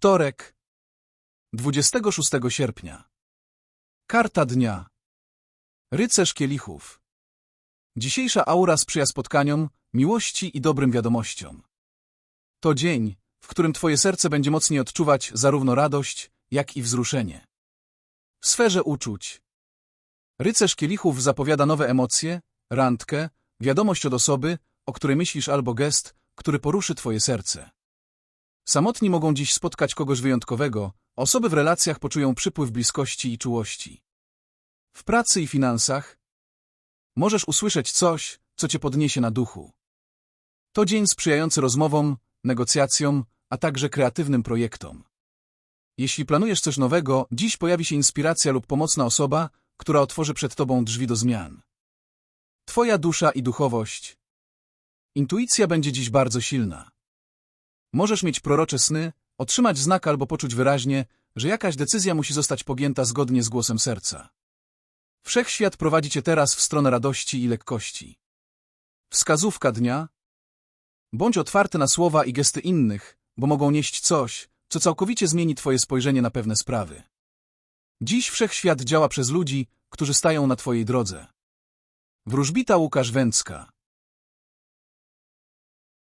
Wtorek, 26 sierpnia. Karta dnia. Rycerz kielichów. Dzisiejsza aura sprzyja spotkaniom, miłości i dobrym wiadomościom. To dzień, w którym twoje serce będzie mocniej odczuwać zarówno radość, jak i wzruszenie. W sferze uczuć. Rycerz kielichów zapowiada nowe emocje, randkę, wiadomość od osoby, o której myślisz albo gest, który poruszy twoje serce. Samotni mogą dziś spotkać kogoś wyjątkowego, osoby w relacjach poczują przypływ bliskości i czułości. W pracy i finansach możesz usłyszeć coś, co cię podniesie na duchu. To dzień sprzyjający rozmowom, negocjacjom, a także kreatywnym projektom. Jeśli planujesz coś nowego, dziś pojawi się inspiracja lub pomocna osoba, która otworzy przed tobą drzwi do zmian. Twoja dusza i duchowość. Intuicja będzie dziś bardzo silna. Możesz mieć prorocze sny, otrzymać znak albo poczuć wyraźnie, że jakaś decyzja musi zostać pogięta zgodnie z głosem serca. Wszechświat prowadzi cię teraz w stronę radości i lekkości. Wskazówka dnia. Bądź otwarty na słowa i gesty innych, bo mogą nieść coś, co całkowicie zmieni twoje spojrzenie na pewne sprawy. Dziś wszechświat działa przez ludzi, którzy stają na twojej drodze. Wróżbita Łukasz Węcka